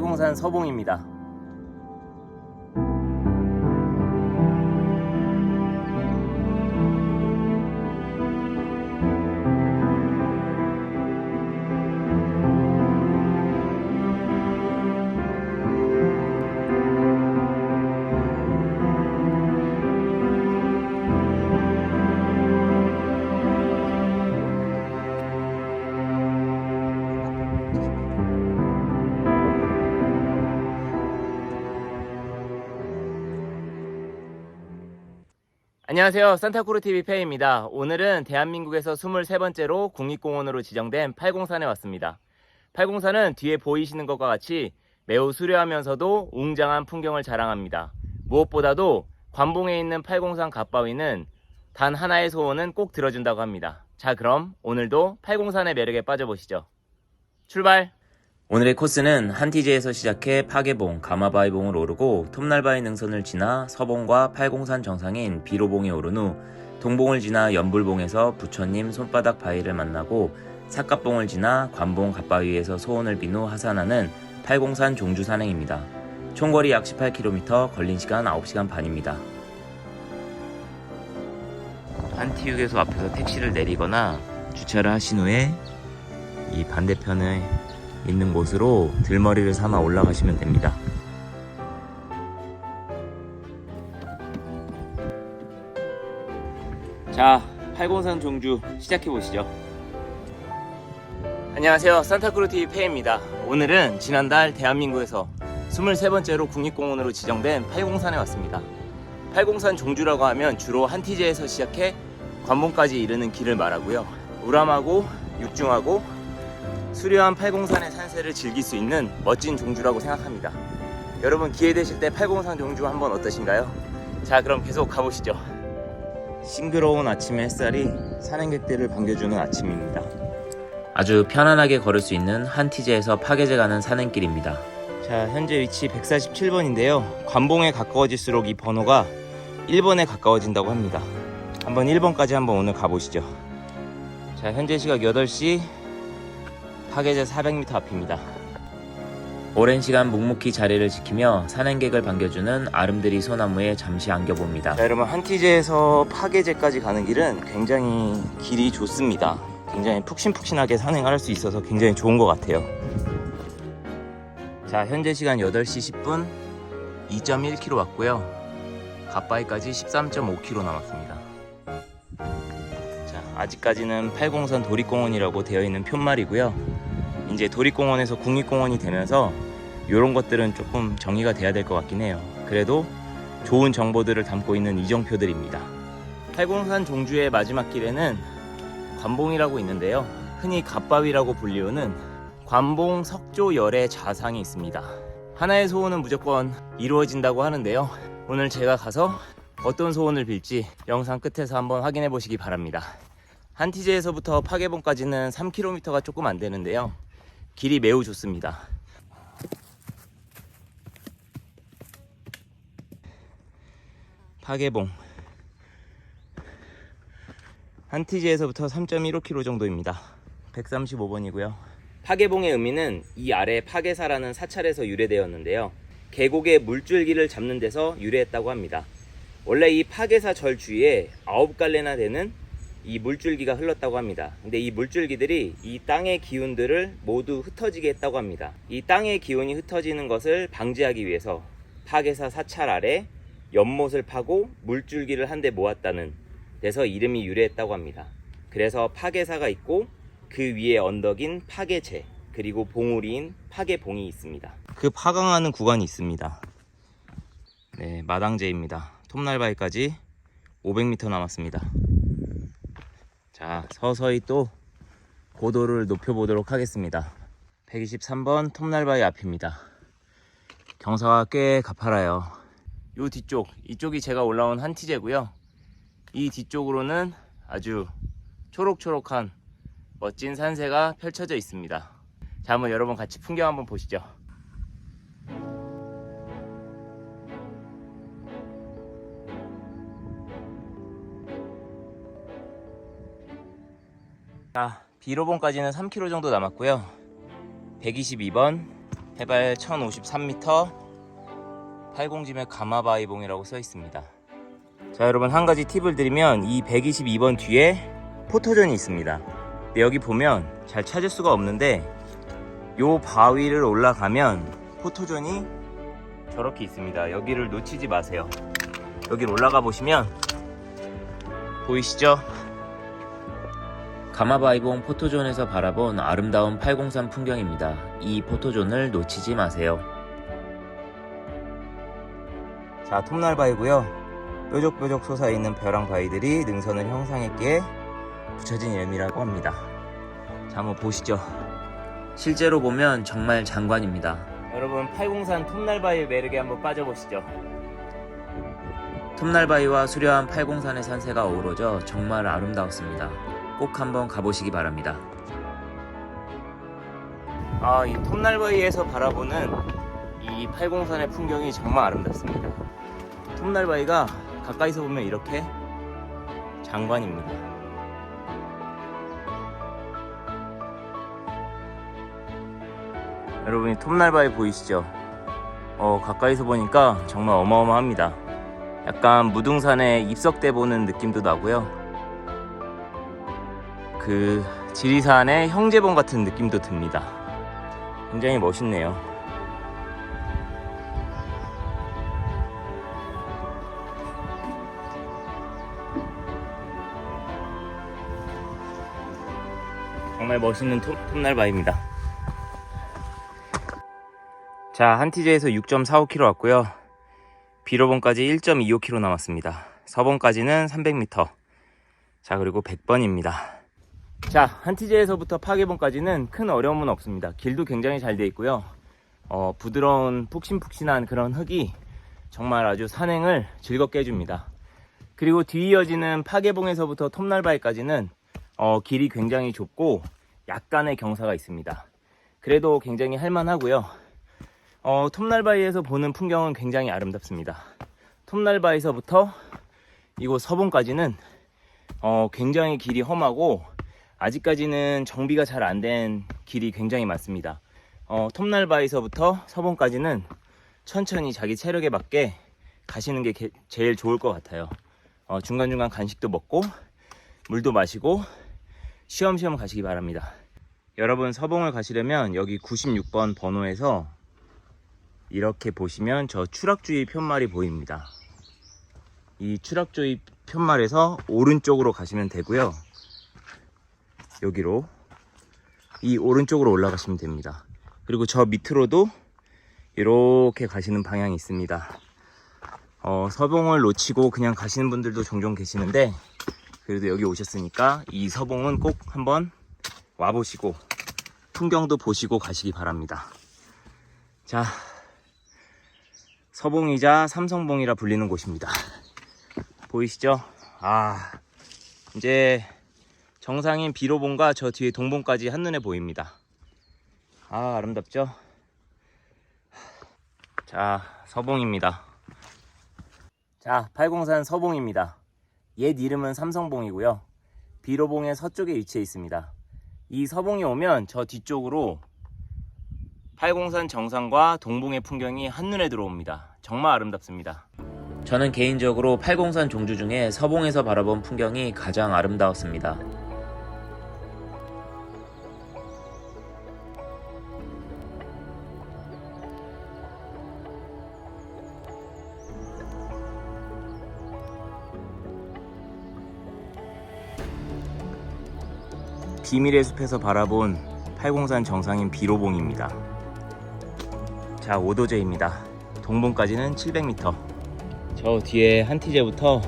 팔공산 서봉입니다. 안녕하세요. 산타크루TV 페이입니다. 오늘은 대한민국에서 23번째로 국립공원으로 지정된 팔공산에 왔습니다. 팔공산은 뒤에 보이시는 것과 같이 매우 수려하면서도 웅장한 풍경을 자랑합니다. 무엇보다도 관봉에 있는 팔공산 갓바위는 단 하나의 소원은 꼭 들어준다고 합니다. 자, 그럼 오늘도 팔공산의 매력에 빠져보시죠. 출발! 오늘의 코스는 한티제에서 시작해 파계봉, 가마바위봉을 오르고 톱날바위 능선을 지나 서봉과 팔공산 정상인 비로봉에 오른 후 동봉을 지나 연불봉에서 부처님 손바닥 바위를 만나고 삿갓봉을 지나 관봉 갓바위에서 소원을 빈 후 하산하는 팔공산 종주 산행입니다. 총거리 약 18km, 걸린 시간 9시간 반입니다. 한티육에서 앞에서 택시를 내리거나 주차를 하신 후에 이 반대편에 있는 곳으로 들머리를 삼아 올라가시면 됩니다. 자, 팔공산 종주 시작해 보시죠. 안녕하세요. 산타크루TV 페이입니다. 오늘은 지난달 대한민국에서 23번째로 국립공원으로 지정된 팔공산에 왔습니다. 팔공산 종주라고 하면 주로 한티제에서 시작해 관봉까지 이르는 길을 말하고요. 우람하고 육중하고 수려한 팔공산의 산세를 즐길 수 있는 멋진 종주라고 생각합니다. 여러분 기회 되실 때 팔공산 종주 한번 어떠신가요? 자 그럼 계속 가보시죠. 싱그러운 아침의 햇살이 산행객들을 반겨주는 아침입니다. 아주 편안하게 걸을 수 있는 한티제에서 파괴제 가는 산행길입니다. 자 현재 위치 147번인데요. 관봉에 가까워질수록 이 번호가 1번에 가까워진다고 합니다. 한번 1번까지 한번 오늘 가보시죠. 자 현재 시각 8시 파괴제 400m 앞입니다. 오랜 시간 묵묵히 자리를 지키며 산행객을 반겨주는 아름드리 소나무에 잠시 안겨봅니다. 자, 여러분 한티제에서 파괴제까지 가는 길은 굉장히 길이 좋습니다. 굉장히 푹신푹신하게 산행할 수 있어서 굉장히 좋은 것 같아요. 자, 현재 시간 8시 10분 2.1km 왔고요. 갓바위까지 13.5km 남았습니다. 자, 아직까지는 팔공산 도립공원이라고 되어 있는 푯말이고요. 이제 도립공원에서 국립공원이 되면서 이런 것들은 조금 정의가 돼야 될 것 같긴 해요. 그래도 좋은 정보들을 담고 있는 이정표들입니다. 팔공산 종주의 마지막 길에는 관봉이라고 있는데요. 흔히 갓바위라고 불리우는 관봉 석조 열의 좌상이 있습니다. 하나의 소원은 무조건 이루어진다고 하는데요. 오늘 제가 가서 어떤 소원을 빌지 영상 끝에서 한번 확인해 보시기 바랍니다. 한티제에서부터 파계봉까지는 3km가 조금 안 되는데요. 길이 매우 좋습니다. 파계봉 한티제에서부터 3.15km 정도입니다. 135번이고요. 파계봉의 의미는 이 아래 파계사라는 사찰에서 유래되었는데요. 계곡의 물줄기를 잡는 데서 유래했다고 합니다. 원래 이 파계사 절 주위에 아홉 갈래나 되는 이 물줄기가 흘렀다고 합니다. 근데 이 물줄기들이 이 땅의 기운들을 모두 흩어지게 했다고 합니다. 이 땅의 기운이 흩어지는 것을 방지하기 위해서 파계사 사찰 아래 연못을 파고 물줄기를 한데 모았다는 데서 이름이 유래했다고 합니다. 그래서 파계사가 있고 그 위에 언덕인 파계제 그리고 봉우리인 파계봉이 있습니다. 그 파강하는 구간이 있습니다. 네, 마당제입니다. 톱날바위까지 500m 남았습니다. 자, 서서히 또 고도를 높여보도록 하겠습니다. 123번 톱날바위 앞입니다. 경사가 꽤 가파라요. 요 뒤쪽, 이쪽이 제가 올라온 한티제고요. 이 뒤쪽으로는 아주 초록초록한 멋진 산세가 펼쳐져 있습니다. 자, 한번 여러분 같이 풍경 한번 보시죠. 자, 비로봉까지는 3km 정도 남았고요. 122번, 해발 1053m, 팔공지면 가마바이봉이라고 써 있습니다. 자, 여러분 한 가지 팁을 드리면 이 122번 뒤에 포토존이 있습니다. 근데 여기 보면 잘 찾을 수가 없는데 요 바위를 올라가면 포토존이 저렇게 있습니다. 여기를 놓치지 마세요. 여기를 올라가 보시면 보이시죠? 가마바이봉 포토존에서 바라본 아름다운 803 풍경입니다. 이 포토존을 놓치지 마세요. 자, 톱날바위고요. 뾰족뾰족 솟아있는 벼랑 바위들이 능선을 형성했기에 붙여진 이름이라고 합니다. 자, 한번 보시죠. 실제로 보면 정말 장관입니다. 여러분, 803 톱날바위 매력에 한번 빠져보시죠. 톱날바위와 수려한 803의 산세가 어우러져 정말 아름다웠습니다. 꼭 한번 가보시기 바랍니다. 아, 이 톱날바위에서 바라보는 이 803의 풍경이 정말 아름답습니다. 톱날바위가 가까이서 보면 이렇게 장관입니다. 여러분이 톱날바위 보이시죠? 어, 가까이서 보니까 정말 어마어마합니다. 약간 무등산에 입석대 보는 느낌도 나고요. 그 지리산의 형제봉 같은 느낌도 듭니다. 굉장히 멋있네요. 정말 멋있는 톱, 톱날바입니다. 자, 한티제에서 6.45km 왔고요. 비로봉까지 1.25km 남았습니다. 서봉까지는 300m. 자, 그리고 100번입니다. 자, 한티제에서부터 파괴봉까지는 큰 어려움은 없습니다. 길도 굉장히 잘돼 있고요. 어, 부드러운 푹신푹신한 그런 흙이 정말 아주 산행을 즐겁게 해줍니다. 그리고 뒤이어지는 파괴봉에서부터 톱날바위까지는 어, 길이 굉장히 좁고 약간의 경사가 있습니다. 그래도 굉장히 할만하고요. 어, 톱날바위에서 보는 풍경은 굉장히 아름답습니다. 톱날바위에서부터 이곳 서봉까지는 어, 굉장히 길이 험하고 아직까지는 정비가 잘 안 된 길이 굉장히 많습니다. 어, 톱날바위에서부터 서봉까지는 천천히 자기 체력에 맞게 가시는 게 게- 제일 좋을 것 같아요. 어, 중간중간 간식도 먹고 물도 마시고 쉬엄쉬엄 가시기 바랍니다. 여러분 서봉을 가시려면 여기 96번 번호에서 이렇게 보시면 저 추락주의 편말이 보입니다. 이 추락주의 편말에서 오른쪽으로 가시면 되고요. 여기로 이 오른쪽으로 올라가시면 됩니다. 그리고 저 밑으로도 이렇게 가시는 방향이 있습니다. 어, 서봉을 놓치고 그냥 가시는 분들도 종종 계시는데 그래도 여기 오셨으니까 이 서봉은 꼭 한번 와보시고 풍경도 보시고 가시기 바랍니다. 자, 서봉이자 삼성봉이라 불리는 곳입니다. 보이시죠? 아, 이제 정상인 비로봉과 저 뒤에 동봉까지 한눈에 보입니다. 아, 아름답죠? 자, 서봉입니다. 자, 팔공산 서봉입니다. 옛 이름은 삼성봉이고요. 비로봉의 서쪽에 위치해 있습니다. 이 서봉이 오면 저 뒤쪽으로 팔공산 정상과 동봉의 풍경이 한눈에 들어옵니다. 정말 아름답습니다. 저는 개인적으로 팔공산 종주 중에 서봉에서 바라본 풍경이 가장 아름다웠습니다. 비밀의 숲에서 바라본 팔공산 정상인 비로봉입니다. 자, 오도제입니다. 동봉까지는 700m. 저 뒤에 한티제부터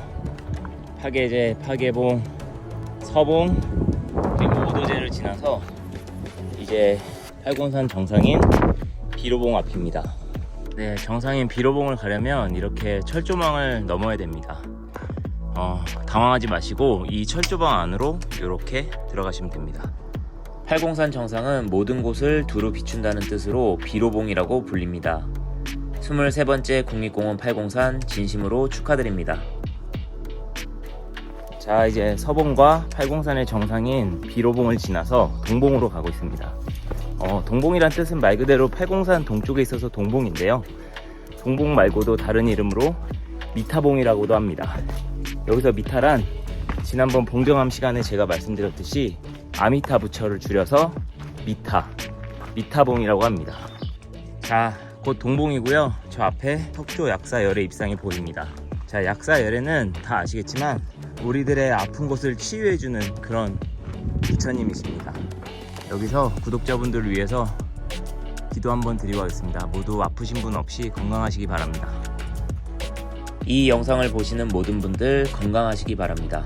파계제, 파계봉, 서봉, 그리고 오도제를 지나서 이제 팔공산 정상인 비로봉 앞입니다. 네, 정상인 비로봉을 가려면 이렇게 철조망을 넘어야 됩니다. 어, 당황하지 마시고 이 철조망 안으로 이렇게 들어가시면 됩니다. 팔공산 정상은 모든 곳을 두루 비춘다는 뜻으로 비로봉이라고 불립니다. 23번째 국립공원 팔공산 진심으로 축하드립니다. 자 이제 서봉과 팔공산의 정상인 비로봉을 지나서 동봉으로 가고 있습니다. 어, 동봉이란 뜻은 말 그대로 팔공산 동쪽에 있어서 동봉인데요. 동봉 말고도 다른 이름으로 미타봉이라고도 합니다. 여기서 미타란 지난번 봉정함 시간에 제가 말씀드렸듯이 아미타 부처를 줄여서 미타, 미타봉이라고 합니다. 자, 곧 동봉이고요. 저 앞에 석조 약사 열의 입상이 보입니다. 자, 약사열에는 다 아시겠지만 우리들의 아픈 곳을 치유해주는 그런 부처님이십니다. 여기서 구독자분들을 위해서 기도 한번 드리고 가겠습니다. 모두 아프신 분 없이 건강하시기 바랍니다. 이 영상을 보시는 모든 분들 건강하시기 바랍니다.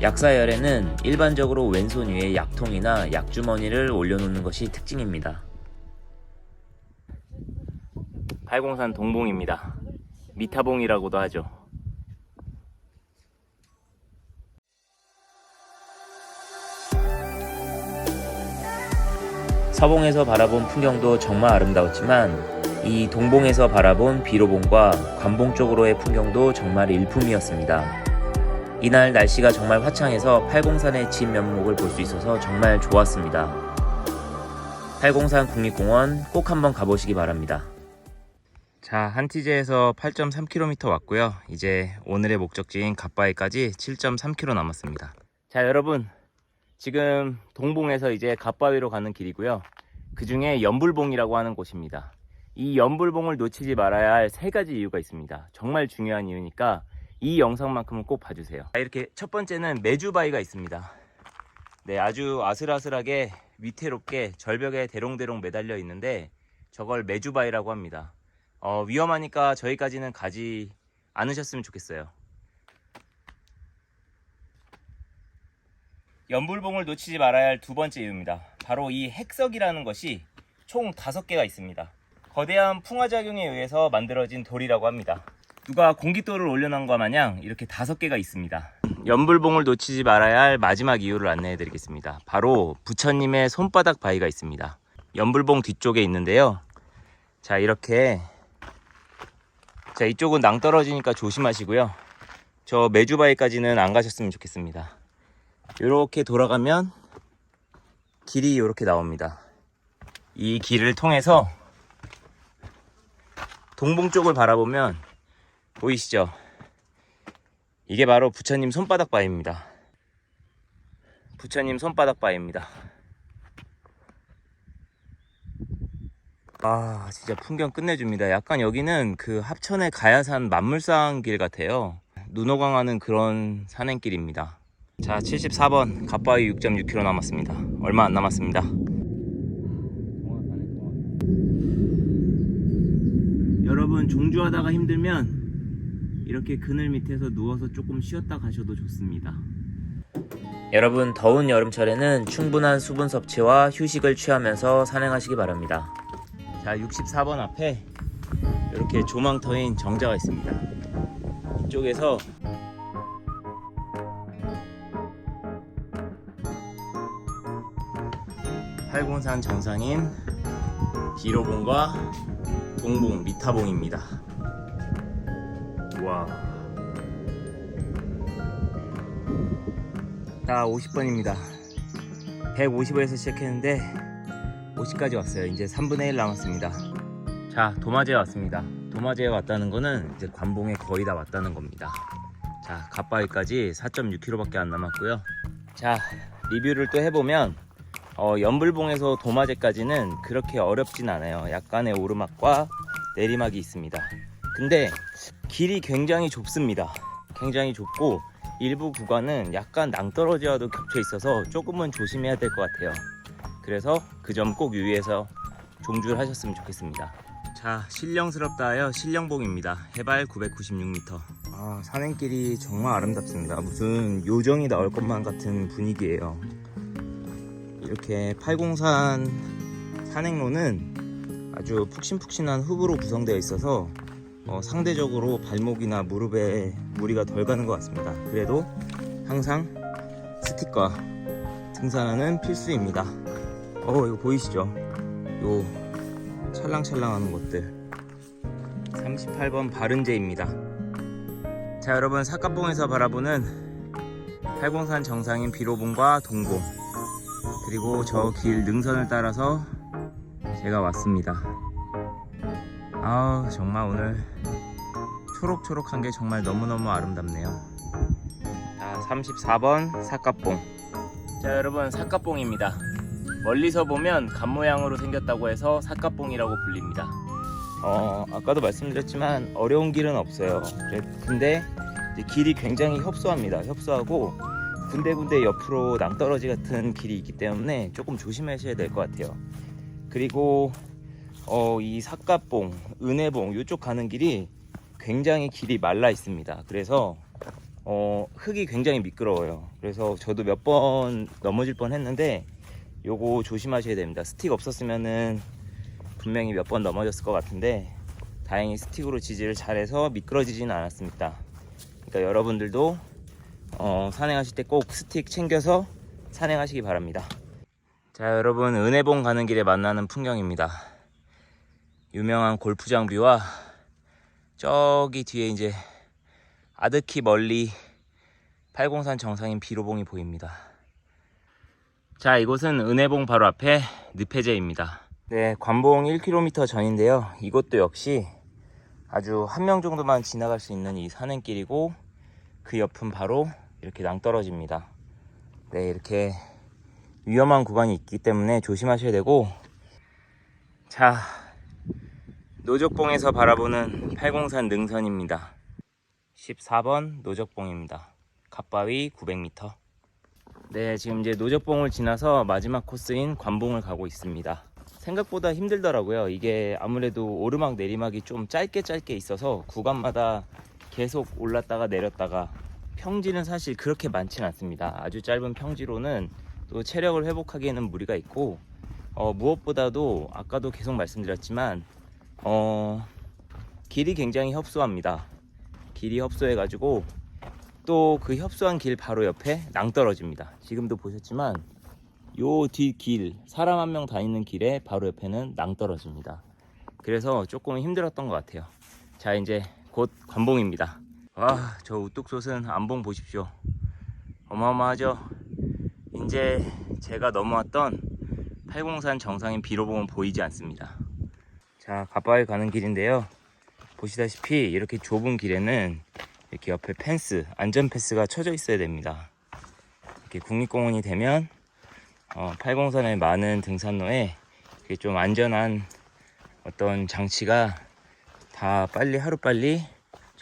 약사열에는 일반적으로 왼손 위에 약통이나 약주머니를 올려놓는 것이 특징입니다. 팔공산 동봉입니다. 미타봉이라고도 하죠. 서봉에서 바라본 풍경도 정말 아름다웠지만 이 동봉에서 바라본 비로봉과 관봉 쪽으로의 풍경도 정말 일품이었습니다. 이날 날씨가 정말 화창해서 팔공산의 진면목을 볼 수 있어서 정말 좋았습니다. 팔공산 국립공원 꼭 한번 가보시기 바랍니다. 자, 한티제에서 8.3km 왔고요. 이제 오늘의 목적지인 갓바위까지 7.3km 남았습니다. 자, 여러분. 지금 동봉에서 이제 갓바위로 가는 길이고요. 그 중에 연불봉이라고 하는 곳입니다. 이 연불봉을 놓치지 말아야 할 세 가지 이유가 있습니다. 정말 중요한 이유니까 이 영상만큼은 꼭 봐주세요. 자, 이렇게 첫 번째는 메주바위가 있습니다. 네, 아주 아슬아슬하게 위태롭게 절벽에 대롱대롱 매달려 있는데 저걸 메주바위라고 합니다. 어, 위험하니까 저희까지는 가지 않으셨으면 좋겠어요. 연불봉을 놓치지 말아야 할 두 번째 이유입니다. 바로 이 핵석이라는 것이 총 다섯 개가 있습니다. 거대한 풍화작용에 의해서 만들어진 돌이라고 합니다. 누가 공깃돌을 올려놓은 것 마냥 이렇게 다섯 개가 있습니다. 연불봉을 놓치지 말아야 할 마지막 이유를 안내해 드리겠습니다. 바로 부처님의 손바닥 바위가 있습니다. 연불봉 뒤쪽에 있는데요. 자, 이렇게 자, 이쪽은 낭 떨어지니까 조심하시고요. 저 메주바위까지는 안 가셨으면 좋겠습니다. 이렇게 돌아가면 길이 이렇게 나옵니다. 이 길을 통해서 동봉 쪽을 바라보면 보이시죠? 이게 바로 부처님 손바닥 바위입니다. 부처님 손바닥 바위입니다. 아, 진짜 풍경 끝내줍니다. 약간 여기는 그 합천의 가야산 만물상 길 같아요. 눈호강하는 그런 산행길입니다. 자, 74번 갓바위 6.6km 남았습니다. 얼마 안 남았습니다. 여러분 종주하다가 힘들면 이렇게 그늘 밑에서 누워서 조금 쉬었다 가셔도 좋습니다. 여러분 더운 여름철에는 충분한 수분 섭취와 휴식을 취하면서 산행하시기 바랍니다. 자, 64번 앞에 이렇게 조망터인 정자가 있습니다. 이쪽에서 팔공산 정상인 비로봉과 동봉 미타봉입니다. 와. 자, 50번입니다. 150에서 시작했는데 50까지 왔어요. 이제 3분의 1 남았습니다. 자, 도마제에 왔습니다. 도마제에 왔다는 거는 이제 관봉에 거의 다 왔다는 겁니다. 자, 갓바위까지 4.6km밖에 안 남았고요. 자, 리뷰를 또 해보면 어, 연불봉에서 도마제까지는 그렇게 어렵진 않아요. 약간의 오르막과 내리막이 있습니다. 근데 길이 굉장히 좁습니다. 굉장히 좁고 일부 구간은 약간 낭떠러지와도 겹쳐 있어서 조금은 조심해야 될 것 같아요. 그래서 그 점 꼭 유의해서 종주를 하셨으면 좋겠습니다. 자, 신령스럽다 하여 신령봉입니다. 해발 996m. 아, 산행길이 정말 아름답습니다. 무슨 요정이 나올 것만 같은 분위기예요. 이렇게 팔공산 산행로는 아주 푹신푹신한 흙으로 구성되어 있어서 어, 상대적으로 발목이나 무릎에 무리가 덜 가는 것 같습니다. 그래도 항상 스틱과 등산화는 필수입니다. 어, 이거 보이시죠? 요 찰랑찰랑하는 것들. 38번 바른제입니다. 자 여러분 사카봉에서 바라보는 팔공산 정상인 비로봉과 동봉 그리고 저 길 능선을 따라서 제가 왔습니다. 아 정말 오늘 초록초록한 게 정말 너무너무 아름답네요. 자 34번 사카봉 자 여러분 사카봉입니다. 멀리서 보면 간 모양으로 생겼다고 해서 사카봉이라고 불립니다. 어 아까도 말씀드렸지만 어려운 길은 없어요. 근데 길이 굉장히 협소합니다. 협소하고 군데군데 옆으로 낭떠러지 같은 길이 있기 때문에 조금 조심하셔야 될 것 같아요. 그리고 어, 이 삿갓봉, 은혜봉 이쪽 가는 길이 굉장히 길이 말라 있습니다. 그래서 어, 흙이 굉장히 미끄러워요. 그래서 저도 몇 번 넘어질 뻔 했는데 요거 조심하셔야 됩니다. 스틱 없었으면은 분명히 몇 번 넘어졌을 것 같은데 다행히 스틱으로 지지를 잘해서 미끄러지지는 않았습니다. 그러니까 여러분들도 어, 산행하실 때 꼭 스틱 챙겨서 산행하시기 바랍니다. 자 여러분 은혜봉 가는 길에 만나는 풍경입니다. 유명한 골프장 뷰와 저기 뒤에 이제 아득히 멀리 팔공산 정상인 비로봉이 보입니다. 자 이곳은 은혜봉 바로 앞에 늪해제입니다. 네, 관봉 1km 전인데요. 이것도 역시 아주 한 명 정도만 지나갈 수 있는 이 산행길이고 그 옆은 바로 이렇게 낭떠러집니다. 네, 이렇게 위험한 구간이 있기 때문에 조심하셔야 되고 자, 노적봉에서 바라보는 팔공산 능선입니다. 14번 노적봉입니다. 갓바위 900m. 네, 지금 이제 노적봉을 지나서 마지막 코스인 관봉을 가고 있습니다. 생각보다 힘들더라고요. 이게 아무래도 오르막 내리막이 좀 짧게 짧게 있어서 구간마다 계속 올랐다가 내렸다가 평지는 사실 그렇게 많지는 않습니다. 아주 짧은 평지로는 또 체력을 회복하기에는 무리가 있고 어, 무엇보다도 아까도 계속 말씀드렸지만 어, 길이 굉장히 협소합니다. 길이 협소해가지고 또 그 협소한 길 바로 옆에 낭떠러집니다. 지금도 보셨지만 요 뒷길 사람 한 명 다니는 길에 바로 옆에는 낭떠러집니다. 그래서 조금 힘들었던 것 같아요. 자 이제 곧 관봉입니다. 와 저 우뚝 솟은 안봉 보십시오. 어마어마하죠. 이제 제가 넘어왔던 팔공산 정상인 비로봉은 보이지 않습니다. 자 가빠이 가는 길인데요. 보시다시피 이렇게 좁은 길에는 이렇게 옆에 펜스 안전 펜스가 쳐져 있어야 됩니다. 이렇게 국립공원이 되면 어, 팔공산의 많은 등산로에 좀 안전한 어떤 장치가 다 빨리 하루빨리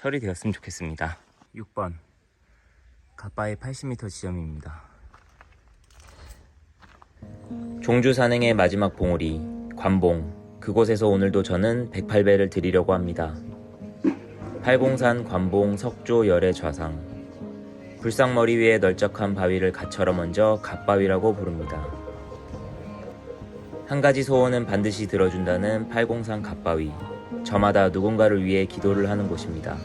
처리되었으면 좋겠습니다. 6번 가빠이 80m 지점입니다. 종주 산행의 마지막 봉우리 관봉 그곳에서 오늘도 저는 108배를 드리려고 합니다. 팔공산 관봉 석조 열의 좌상 불상머리 위에 널쩍한 바위를 갓처럼 얹어 갓바위라고 부릅니다. 한 가지 소원은 반드시 들어준다는 팔공산 갓바위. 저마다 누군가를 위해 기도를 하는 곳입니다.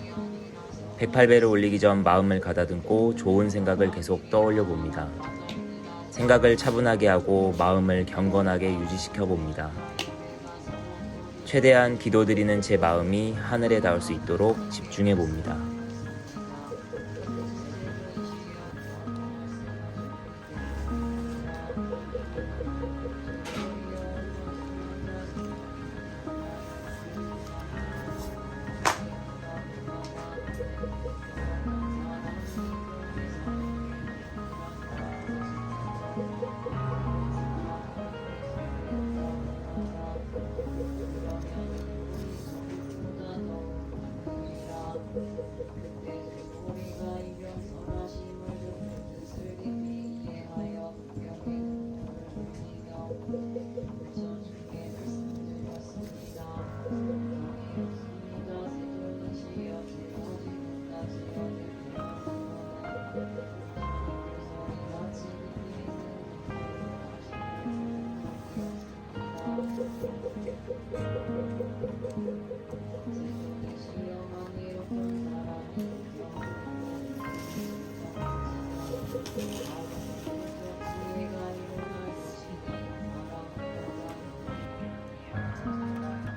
108배를 올리기 전 마음을 가다듬고 좋은 생각을 계속 떠올려 봅니다. 생각을 차분하게 하고 마음을 경건하게 유지시켜 봅니다. 최대한 기도드리는 제 마음이 하늘에 닿을 수 있도록 집중해 봅니다.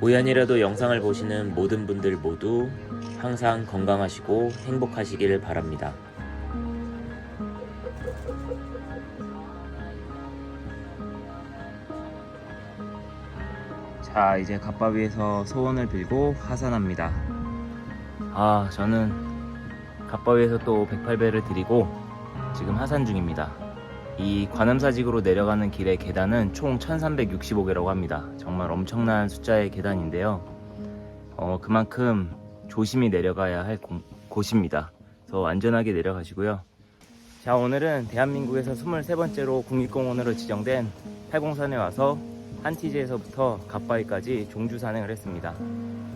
우연이라도 영상을 보시는 모든 분들 모두 항상 건강하시고 행복하시길 바랍니다. 자, 이제 갓바위에서 소원을 빌고 하산합니다. 아, 저는 갓바위에서 또 108배를 드리고 지금 하산 중입니다. 이 관음사직으로 내려가는 길의 계단은 총 1365개라고 합니다. 정말 엄청난 숫자의 계단인데요. 어, 그만큼 조심히 내려가야 할 공- 곳입니다. 더 안전하게 내려가시고요. 자, 오늘은 대한민국에서 23번째로 국립공원으로 지정된 팔공산에 와서 한티지에서부터 갓바위까지 종주 산행을 했습니다.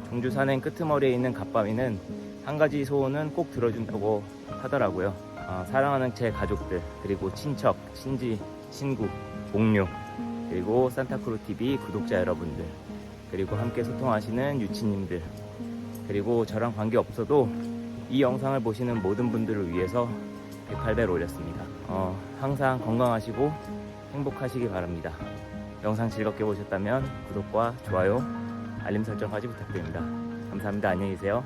종주 산행 끄트머리에 있는 갓바위는 한 가지 소원은 꼭 들어준다고 하더라고요. 아, 사랑하는 제 가족들, 그리고 친척, 친지, 친구, 동료, 그리고 산타크루 TV 구독자 여러분들, 그리고 함께 소통하시는 유치님들, 그리고 저랑 관계 없어도 이 영상을 보시는 모든 분들을 위해서 108배를 올렸습니다. 어, 항상 건강하시고 행복하시기 바랍니다. 영상 즐겁게 보셨다면 구독과 좋아요, 알림 설정까지 부탁드립니다. 감사합니다. 안녕히 계세요.